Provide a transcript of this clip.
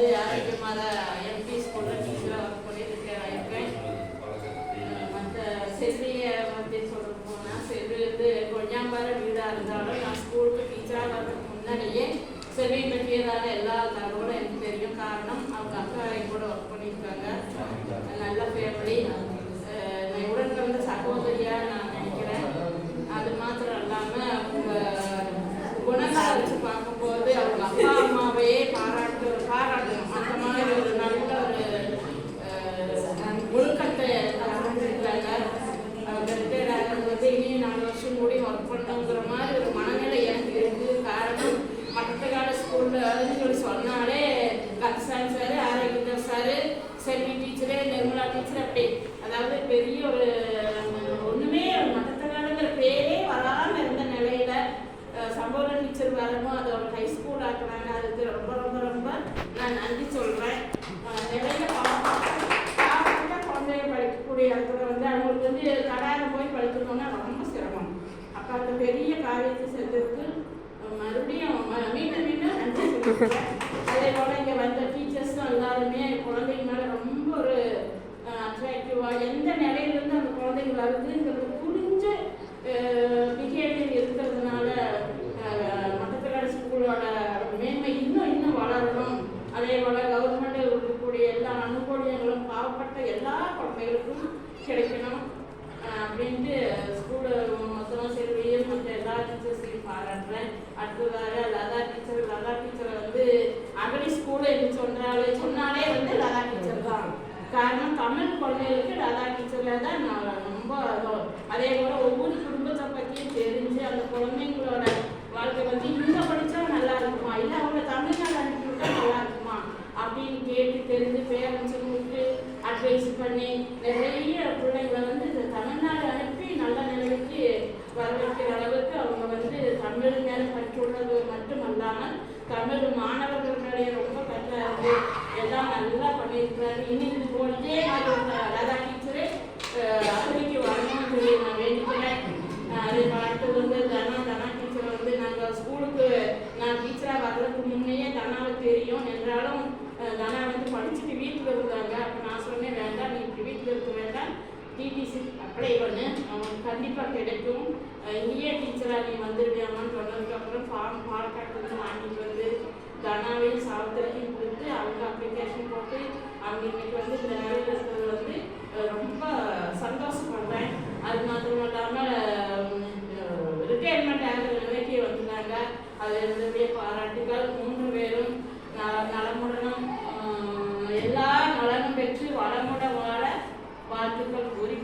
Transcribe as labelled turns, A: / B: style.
A: வந்து ஆரோக்கியமான எம்பி ஸ்கூலில் டீச்சராக ஒர்க் பண்ணிட்டு இருக்கேன் மற்ற செல்வியை பற்றி சொல்ல போனால் செல்வி வந்து இருந்தாலும் நான் ஸ்கூலுக்கு டீச்சராக வரதுக்கு முன்னாடியே செல்வி எல்லா தகவலும் எனக்கு தெரியும். காரணம் அவங்க அக்கா என் கூட ஒர்க் பண்ணியிருக்காங்க. நல்ல ஃபேமிலி நான் உடன் பிறந்த சகோதரியாக ஸ்கூலில் சொல்லி சொன்னாலே கன்சான் sir ஆரோக்கியதர் sir Selvi teacher Nirmala teacher அப்படி அதாவது பெரிய ஒரு ஒன்றுமே மட்டத்தக்காடுங்கிற பேரே வராமல் இருந்த நிலையில சம்பவம் டீச்சர் வரவும் அதை ஒரு ஹை ஸ்கூல் ஆக்குறாங்க அதுக்கு ரொம்ப ரொம்ப ரொம்ப நான் நன்றி சொல்கிறேன் நிறைய குழந்தைய குழந்தைங்க படிக்கக்கூடிய இடத்துல வந்து அவங்களுக்கு வந்து கடாரம் போய் படிக்கணும்னா ரொம்ப சிரமம் அப்போ அந்த பெரிய காரியத்தை செஞ்சதுக்கு அதே போல் இங்கே வந்த டீச்சர்ஸும் எல்லாருமே குழந்தைங்க மேலே ரொம்ப ஒரு அட்ராக்டிவாக எந்த நிலையிலேருந்து அந்த குழந்தைங்க வருதுங்கிறது புரிஞ்ச பிஹேவியர் இருக்கிறதுனால மட்டத்தக்காடு ஸ்கூலோட மேன்மை இன்னும் இன்னும் வளரணும். அதே போல் கவர்மெண்ட் இருக்கக்கூடிய எல்லா அனுகூலியங்களும் பாவப்பட்ட எல்லா குழந்தைகளுக்கும் கிடைக்கணும். அப்படின்ட்டு ஸ்கூலு மொத்தமாக செல்வியும் மற்ற எல்லா டீச்சர்ஸையும் பாராட்டுறேன் அடுத்ததாக லதா டீச்சர் லதா டீச்சரை வந்து அகடி ஸ்கூலு என்று சொன்னாலே சொன்னாலே வந்து லதா டீச்சர் தான் காரணம் தமிழ் குழந்தைகளுக்கு ராதா டீச்சரில் தான் நான் ரொம்ப அதே போல் ஒவ்வொரு குடும்பத்தை பற்றியும் தெரிஞ்சு அந்த குழந்தைங்களோட வாழ்க்கை வந்து இங்கே படித்தா நல்லா இருக்குமா? இல்லை அவங்கள தமிழ்நாடு அனுப்பிவிட்டா நல்லா இருக்குமா? அப்படின்னு கேட்டு தெரிஞ்சு பேரண்ட்ஸுங்களுக்கு அட்வைஸ் பண்ணி நிறைய பிள்ளைங்களை வந்து இந்த தமிழ்நாடு அனுப்பி நல்ல நிலைமைக்கு வர வைக்கிற அளவுக்கு அவங்க வந்து தமிழ் மேலே பற்றுள்ளது மட்டும் அல்லாமல் தமிழ் மாணவர்கள் மேலே ரொம்ப பற்றா எல்லாம் நல்லா பண்ணியிருக்கிறாரு இனி இது போலவே ஒரு லதா டீச்சரு அகதிக்கு வரணும்னு சொல்லி நான் வேண்டிக்கிறேன் அஹ் அதே வந்து தனா தனா டீச்சர் வந்து நாங்கள் ஸ்கூலுக்கு நான் டீச்சராக வர்றதுக்கு முன்னையே தனாவை தெரியும். என்றாலும் அஹ் தனா வந்து படிச்சுட்டு வீட்டில் இருந்தாங்க. அப்போ நான் சொன்னேன் வேண்டாம் நீ இப்படி வீட்டில் இருக்க வேண்டாம். டிடிசி அப்ளை பண்ணு. அவனுக்கு கண்டிப்பாக கிடைக்கும். அஹ் இங்கேயே டீச்சராக நீ வந்துருவியாமான்னு சொன்னதுக்கப்புறம் ஃபார்ம் பாலக்காட்டுலேருந்து வாங்கிட்டு வந்து தனாவையும் சாவித்திரையும் கொடுத்து அவங்க அப்ளிகேஷன் போட்டு அவங்க இன்னைக்கு வந்து இந்த நிலையில் இருக்கிறது வந்து அஹ் ரொம்ப சந்தோஷப்படுறேன் அது மாத்திரம் இல்லாமல் ரிட்டையர்மெண்ட் ஆகிற நிலைக்கு வந்தாங்க பாராட்டுகள். மூன்று பேரும் ந- நலமுடனும் ஆஹ், எல்லா நலனும் பெற்று வளமுடன் வாழ வாழ்த்துக்கள் கூறி